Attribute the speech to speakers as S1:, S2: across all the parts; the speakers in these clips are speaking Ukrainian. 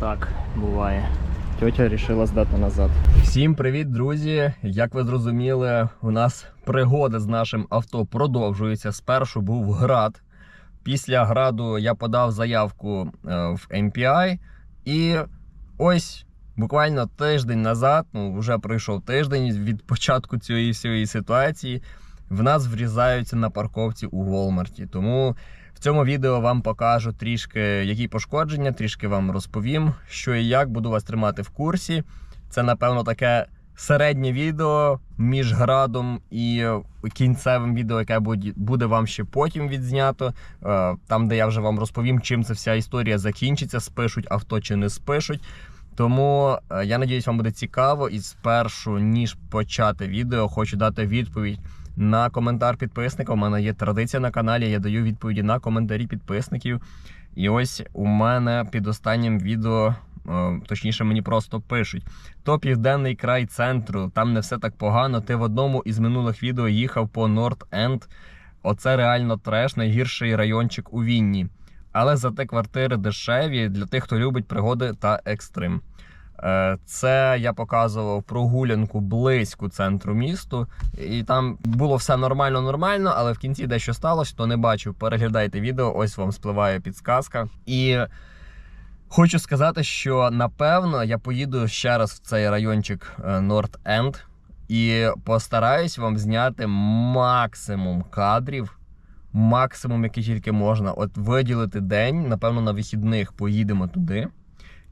S1: Отак буває. Тьотя вирішила здати назад. Всім привіт, друзі! Як ви зрозуміли, у нас пригоди з нашим авто продовжуються. Спершу був град. Після граду я подав заявку е, в MPI. І ось буквально тиждень назад, ну вже пройшов тиждень від початку цієї всієї ситуації. В нас врізаються на парковці у Волмарті. Тому в цьому відео вам покажу трішки, які пошкодження, трішки вам розповім, що і як буду вас тримати в курсі. Це, напевно, таке середнє відео між градом і кінцевим відео, яке буде- вам ще потім відзнято. Е, Там, де я вже вам розповім, чим ця вся історія закінчиться, спишуть авто чи не спишуть. Тому е, я надіюсь, вам буде цікаво. І спершу, ніж почати відео, хочу дати відповідь на коментар підписника. У мене є традиція на каналі. Я даю відповіді на коментарі підписників. І ось у мене під останнім відео, е, точніше, мені просто пишуть: то південний край центру, там не все так погано. Ти в одному із минулих відео їхав по Норт Енд. Оце реально треш, найгірший райончик у Вінні. Але зате квартири дешеві для тих, хто любить пригоди та екстрим. Е, Це я показував прогулянку близько центру місту, і там було все нормально, нормально, але в кінці дещо сталося. Хто не бачив, переглядайте відео. Ось вам спливає підсказка. І хочу сказати, що напевно я поїду ще раз в цей райончик Норт Енд і постараюсь вам зняти максимум кадрів. Максимум, який тільки можна, от виділити день, напевно, на вихідних поїдемо туди.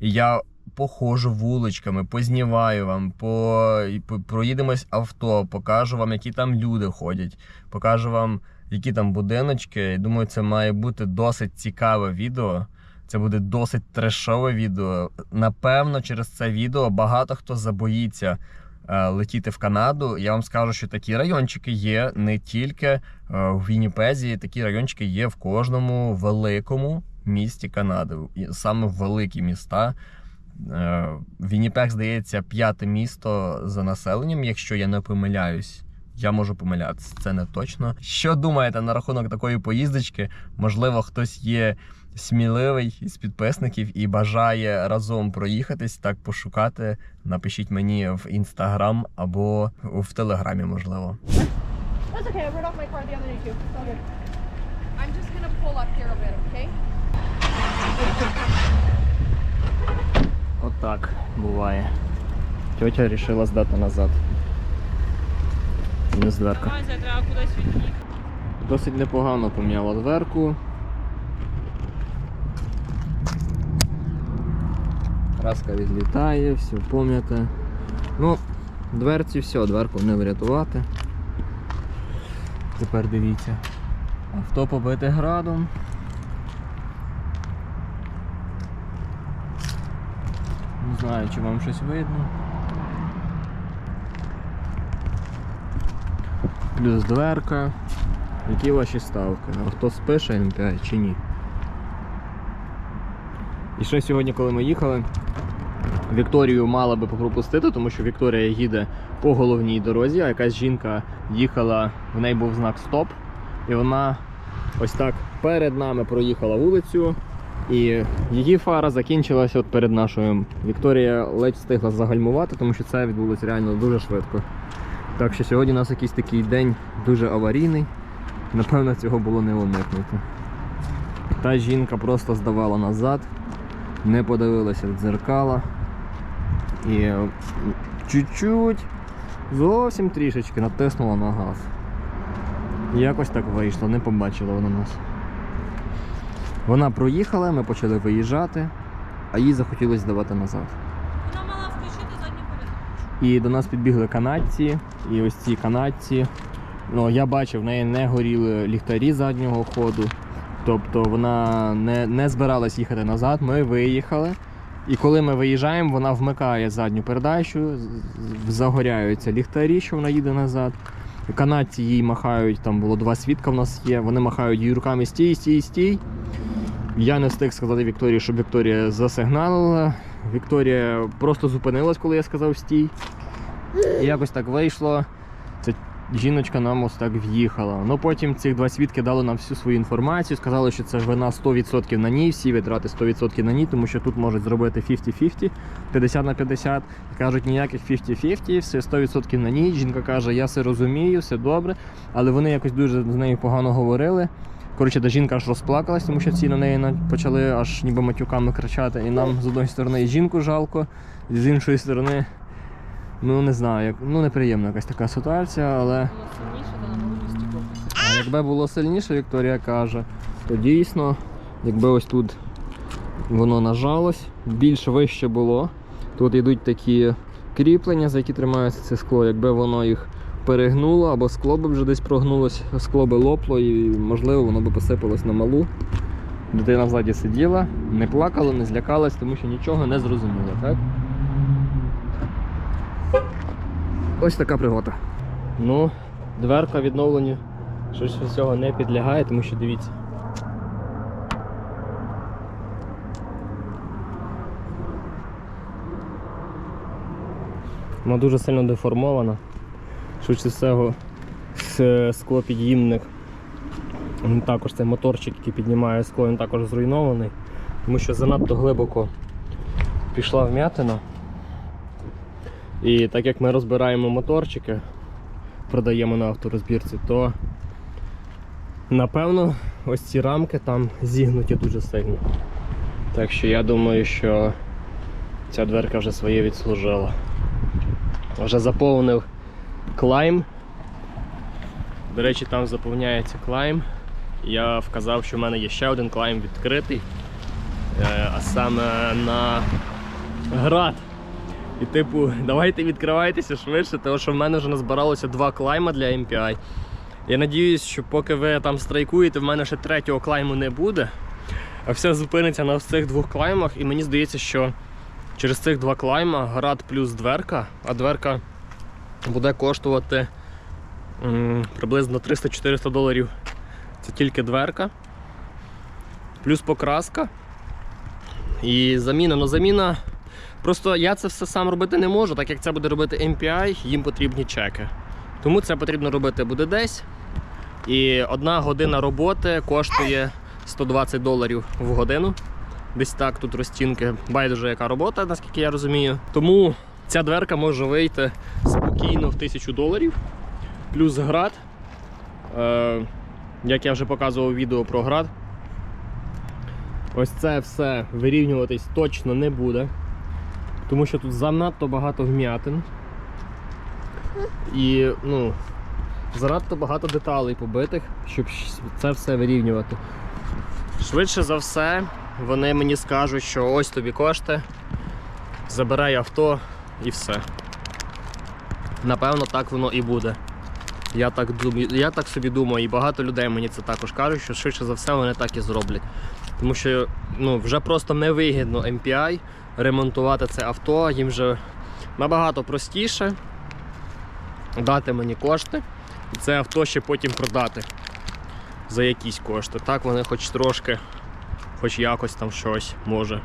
S1: І я походжу вуличками, познімаю вам, по, проїдемось авто, покажу вам, які там люди ходять, покажу вам, які там будиночки. І думаю, це має бути досить цікаве відео. Це буде досить трешове відео. Напевно, через це відео багато хто забоїться е, летіти в Канаду. Я вам скажу, що такі райончики є не тільки е, в Вінніпезі, такі райончики є в кожному великому місті Канади, саме великі міста. Е, Вінніпег, здається, п'яте місто за населенням, якщо я не помиляюсь. Я можу помилятися, це не точно. Що думаєте на рахунок такої поїздочки? Можливо, хтось є сміливий із підписників і бажає разом проїхатись, так пошукати. Напишіть мені в інстаграм або в телеграмі, можливо.
S2: I'm just gonna pull up here a bit, okay?
S1: Отак буває. Тьотя вирішила здати назад. Не дверка. Досить непогано поміняла дверку. Краска відлітає, все пом'яте. Ну, дверці все, дверку не врятувати. Тепер дивіться. Авто побите градом. Знаю, чи вам щось видно. Плюс дверка. Які ваші ставки? А хто спише М5 чи ні? І ще сьогодні, коли ми їхали, Вікторію мала би пропустити, тому що Вікторія їде по головній дорозі, а якась жінка їхала, в неї був знак стоп. І вона ось так перед нами проїхала вулицю. І її фара закінчилася от перед нашою. Вікторія ледь встигла загальмувати, тому що це відбулося реально дуже швидко. Так що сьогодні у нас якийсь такий день дуже аварійний. Напевно, цього було не уникнути. Та жінка просто здавала назад, не подивилася в дзеркала. І чуть-чуть, зовсім трішечки натиснула на газ. Якось так вийшло, не побачила вона нас. Вона проїхала, ми почали виїжджати, а їй захотілося здавати назад.
S2: Вона мала включити задню передачу.
S1: І до нас підбігли канадці, і ось ці канадці. Ну, я бачив, в неї не горіли ліхтарі заднього ходу. Тобто вона не, не збиралась їхати назад. Ми виїхали. І коли ми виїжджаємо, вона вмикає задню передачу, загоряються ліхтарі, що вона їде назад. Канадці їй махають, там було два свідка в нас є. Вони махають їй руками стій, стій, стій. Я не встиг сказати Вікторії, щоб Вікторія засигналила. Вікторія просто зупинилась, коли я сказав стій. І якось так вийшло. Це жіночка нам ось так в'їхала. Ну потім цих два свідки дали нам всю свою інформацію, сказали, що це вина 100% на ній, всі витрати 100% на ній, тому що тут можуть зробити 50-50, 50 на 50. Кажуть, ніяких 50-50, все 100% на ній. Жінка каже, я все розумію, все добре. Але вони якось дуже з нею погано говорили. Коротше, та жінка аж розплакалась, тому що ці на неї почали аж ніби матюками кричати. І нам з одної сторони і жінку жалко, з іншої сторони, ну не знаю, як, ну неприємна якась така ситуація, але. А якби було сильніше, Вікторія каже, то дійсно, якби ось тут воно нажалось, більш вище було. Тут йдуть такі кріплення, за які тримається це скло. Якби воно їх перегнуло або скло би вже десь прогнулось, скло би лопло і можливо воно би посипалось на малу. Дитина взаді сиділа, не плакала, не злякалась, тому що нічого не зрозуміла, так? Ось така пригода. Ну, дверка відновленню щось всього не підлягає, тому що дивіться. Вона дуже сильно деформована. Швидше всього, с- склопід'їмник. Також цей моторчик, який піднімає скло, він також зруйнований, тому що занадто глибоко пішла вм'ятина. І так як ми розбираємо моторчики, продаємо на авторозбірці, то напевно ось ці рамки там зігнуті дуже сильно. Так що я думаю, що ця дверка вже своє відслужила. Вже заповнив клайм. До речі, там заповняється клайм. Я вказав, що в мене є ще один клайм відкритий, е, а саме на град. І типу, давайте відкривайтеся швидше, тому що в мене вже назбиралося два клайма для MPI. Я надіюсь, що поки ви там страйкуєте, в мене ще третього клайму не буде. А все зупиниться на цих двох клаймах, і мені здається, що через цих два клайма град плюс дверка, а дверка буде коштувати приблизно 300-400 доларів. Це тільки дверка, плюс покраска і заміна. Ну заміна. Просто я це все сам робити не можу, так як це буде робити MPI, їм потрібні чеки. Тому це потрібно робити буде десь. І одна година роботи коштує 120 доларів в годину. Десь так тут розцінки. Байдуже яка робота, наскільки я розумію. Тому ця дверка може вийти спокійно в 1000 доларів. Плюс град. Е, як я вже показував відео про град. Ось це все вирівнюватись точно не буде. Тому що тут занадто багато вм'ятин. І ну, занадто багато деталей побитих, щоб це все вирівнювати. Швидше за все, вони мені скажуть, що ось тобі кошти, забирай авто і все. Напевно, так воно і буде. Я так, я так собі думаю, і багато людей мені це також кажуть, що швидше за все вони так і зроблять. Тому що ну, вже просто невигідно MPI ремонтувати це авто, їм вже набагато простіше дати мені кошти і це авто ще потім продати за якісь кошти. Так вони хоч трошки, хоч якось там щось може.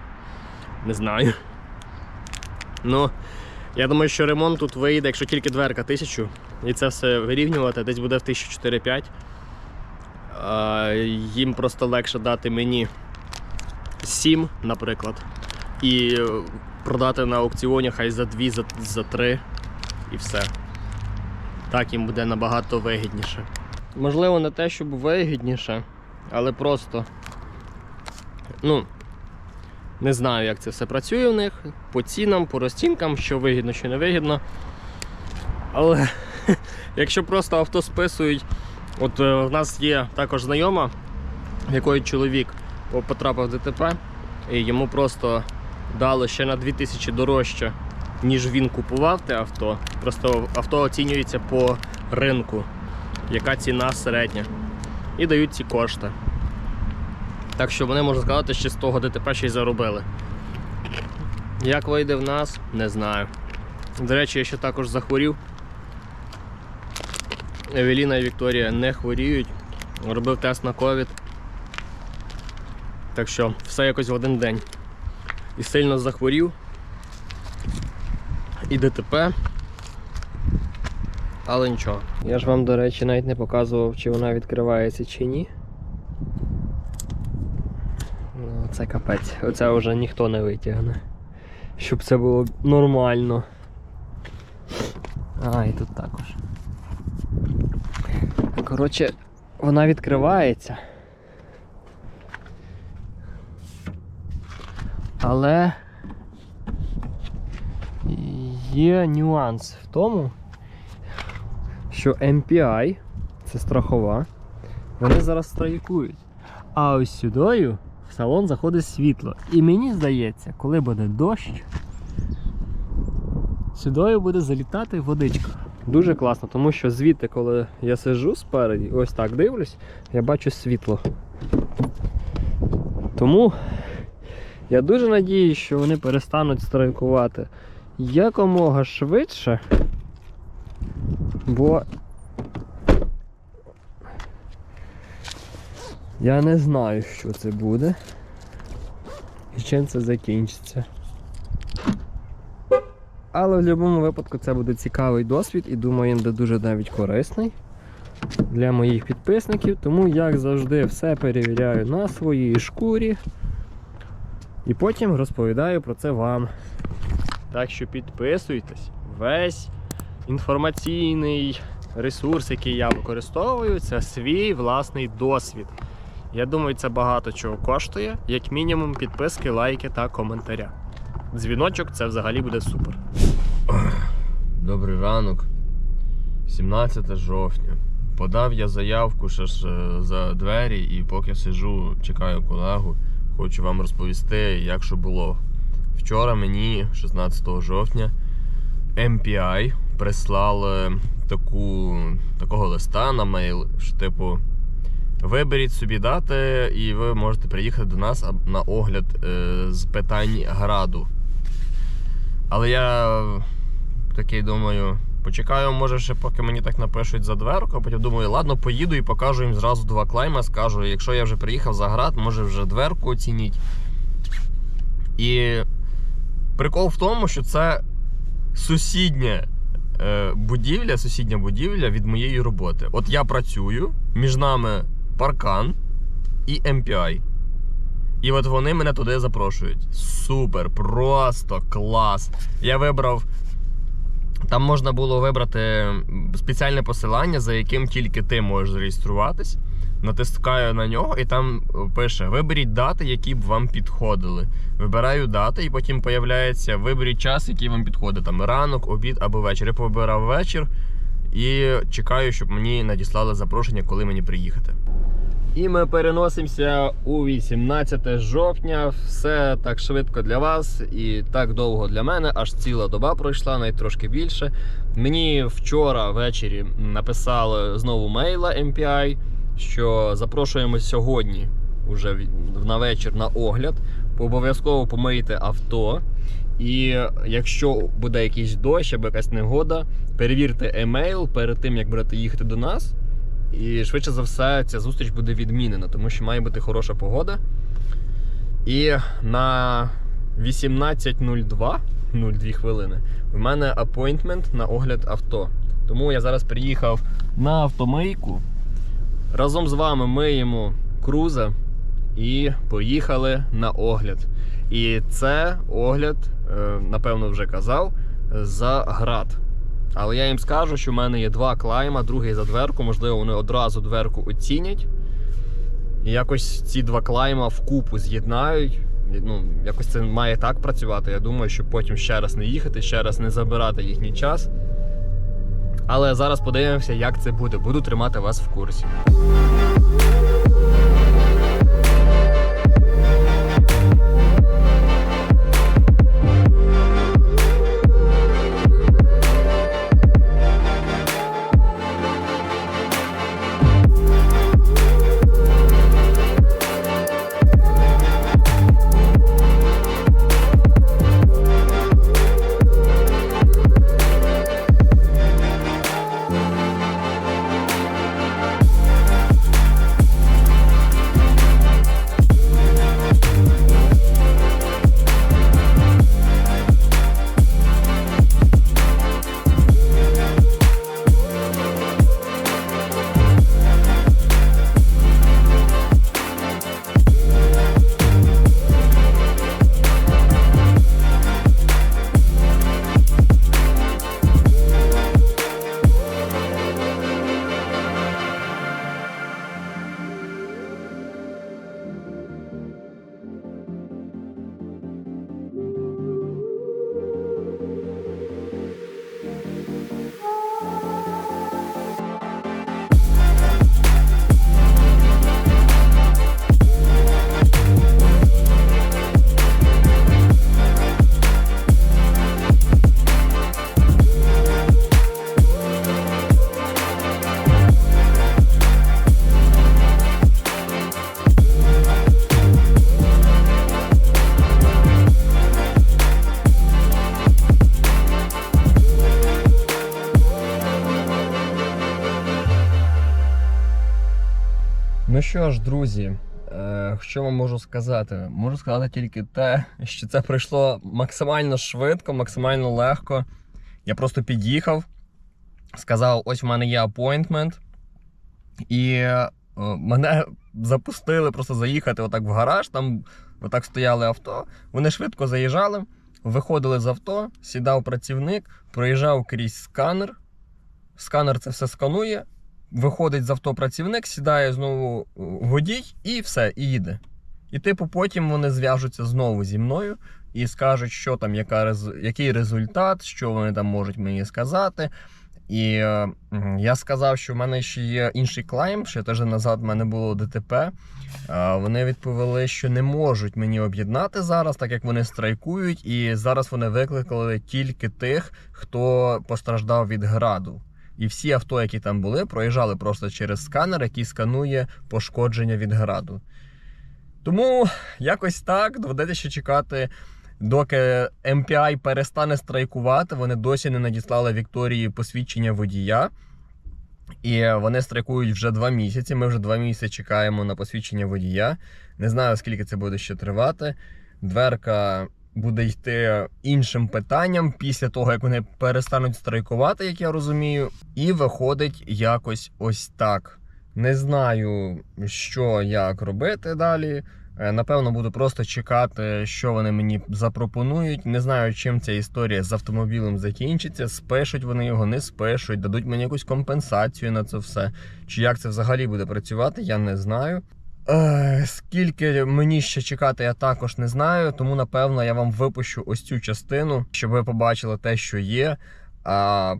S1: Не знаю. Ну, я думаю, що ремонт тут вийде, якщо тільки дверка тисячу, і це все вирівнювати, десь буде в 1004-5. Їм просто легше дати мені 7, наприклад, і продати на аукціоні хай за 2, за, за 3 і все. Так їм буде набагато вигідніше. Можливо, не те, щоб вигідніше, але просто. Ну, не знаю, як це все працює у них, по цінам, по розцінкам, що вигідно, що не вигідно. Але якщо просто авто списують, от е, в нас є також знайома, в якої чоловік потрапив в ДТП, і йому просто дали ще на 2000 дорожче, ніж він купував те авто. Просто авто оцінюється по ринку, яка ціна середня. І дають ці кошти. Так що вони, можна сказати, ще з того ДТП ще й заробили. Як вийде в нас, не знаю. До речі, я ще також захворів. Евеліна і Вікторія не хворіють. Робив тест на ковід. Так що все якось в один день. І сильно захворів. І ДТП. Але нічого. Я ж вам, до речі, навіть не показував, чи вона відкривається чи ні. Ну, це капець. Оце вже ніхто не витягне. Щоб це було нормально. А, і тут також. Коротше, вона відкривається. Але є нюанс в тому, що MPI, це страхова, вони зараз страйкують. А ось сюдою салон заходить світло. І мені здається, коли буде дощ, сюдою буде залітати водичка. Дуже класно, тому що звідти, коли я сижу спереді, ось так дивлюсь, я бачу світло. Тому я дуже надіюсь, що вони перестануть страйкувати якомога швидше. Бо я не знаю, що це буде і чим це закінчиться. Але в будь-якому випадку це буде цікавий досвід і думаю, він буде дуже навіть корисний для моїх підписників. Тому, як завжди, все перевіряю на своїй шкурі. І потім розповідаю про це вам. Так що підписуйтесь. Весь інформаційний ресурс, який я використовую, це свій власний досвід. Я думаю, це багато чого коштує, як мінімум підписки, лайки та коментаря. Дзвіночок це взагалі буде супер. Добрий ранок. 17 жовтня. Подав я заявку ще ж е, за двері, і поки сижу, чекаю колегу, хочу вам розповісти, як що було. Вчора мені, 16 жовтня, MPI прислали таку, такого листа на мейл, що типу. Виберіть собі дати, і ви можете приїхати до нас на огляд е, з питань граду. Але я такий думаю, почекаю, може, ще поки мені так напишуть за дверку, а потім думаю, ладно, поїду і покажу їм зразу два клейма, скажу, якщо я вже приїхав за град, може вже дверку оцініть. І прикол в тому, що це сусідня е, будівля, сусідня будівля від моєї роботи. От я працюю, між нами паркан і MPI. І от вони мене туди запрошують. Супер, просто клас. Я вибрав. Там можна було вибрати спеціальне посилання, за яким тільки ти можеш зареєструватись. Натискаю на нього, і там пише: Виберіть дати, які б вам підходили. Вибираю дати, і потім появляється виберіть час, який вам підходить. Там ранок, обід або вечір. Я побирав вечір і чекаю, щоб мені надіслали запрошення, коли мені приїхати. І ми переносимося у 18 жовтня. Все так швидко для вас і так довго для мене. Аж ціла доба пройшла, навіть трошки більше. Мені вчора ввечері написали знову мейла MPI, що запрошуємо сьогодні, уже на вечір на огляд. Обов'язково помийте авто. І якщо буде якийсь дощ або якась негода, перевірте емейл перед тим, як будете їхати до нас. І швидше за все ця зустріч буде відмінена, тому що має бути хороша погода. І на 18.02, 02 хвилини, в мене апойнтмент на огляд авто. Тому я зараз приїхав на автомийку. Разом з вами миємо круза і поїхали на огляд. І це огляд, е, напевно, вже казав, за град. Але я їм скажу, що в мене є два клайма, другий за дверку. Можливо, вони одразу дверку оцінять. І якось ці два клайма вкупу з'єднають. Ну, якось це має так працювати. Я думаю, що потім ще раз не їхати, ще раз не забирати їхній час. Але зараз подивимося, як це буде. Буду тримати вас в курсі. Що ж, друзі, е, що вам можу сказати? Можу сказати тільки те, що це пройшло максимально швидко, максимально легко. Я просто під'їхав, сказав: ось в мене є апойнтмент, і е, мене запустили просто заїхати отак в гараж. Там отак стояли авто. Вони швидко заїжджали, виходили з авто, сідав працівник, проїжджав крізь сканер. Сканер це все сканує. Виходить з авто працівник, сідає знову е, водій і все, і їде. І, типу, потім вони зв'яжуться знову зі мною і скажуть, що там, яка, який результат, що вони там можуть мені сказати. І е, я сказав, що в мене ще є інший клайм, ще тиждень назад в мене було ДТП. Е, Вони відповіли, що не можуть мені об'єднати зараз, так як вони страйкують, і зараз вони викликали тільки тих, хто постраждав від граду. І всі авто, які там були, проїжджали просто через сканер, який сканує пошкодження від граду. Тому якось так доведеться чекати, доки MPI перестане страйкувати. Вони досі не надіслали Вікторії посвідчення водія. І вони страйкують вже два місяці. Ми вже два місяці чекаємо на посвідчення водія. Не знаю, скільки це буде ще тривати. Дверка буде йти іншим питанням після того, як вони перестануть страйкувати, як я розумію. І виходить якось ось так. Не знаю, що як робити далі. Е, Напевно, буду просто чекати, що вони мені запропонують. Не знаю, чим ця історія з автомобілем закінчиться. Спишуть вони його, не спишуть, дадуть мені якусь компенсацію на це все. Чи як це взагалі буде працювати, я не знаю. Е, скільки мені ще чекати, я також не знаю. Тому напевно я вам випущу ось цю частину, щоб ви побачили те, що є. А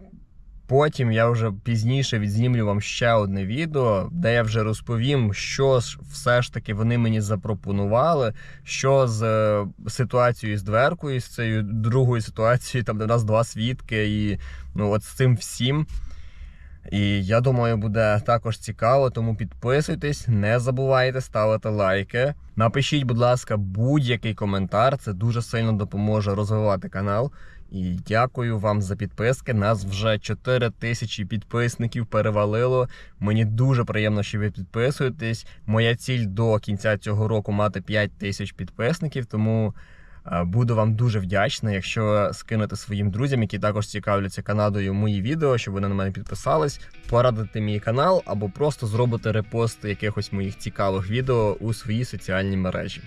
S1: потім я вже пізніше відзнімлю вам ще одне відео, де я вже розповім, що ж все ж таки вони мені запропонували, що з е, ситуацією з дверкою, з цією другою ситуацією, там де нас два свідки, і ну от з цим всім. І я думаю, буде також цікаво, тому підписуйтесь, не забувайте ставити лайки. Напишіть, будь ласка, будь-який коментар. Це дуже сильно допоможе розвивати канал. І дякую вам за підписки. Нас вже 4 тисячі підписників перевалило. Мені дуже приємно, що ви підписуєтесь. Моя ціль до кінця цього року мати 5 тисяч підписників. Тому буду вам дуже вдячний, якщо скинете своїм друзям, які також цікавляться Канадою, мої відео, щоб вони на мене підписались, порадити мій канал або просто зробити репост якихось моїх цікавих відео у своїй соціальній мережі.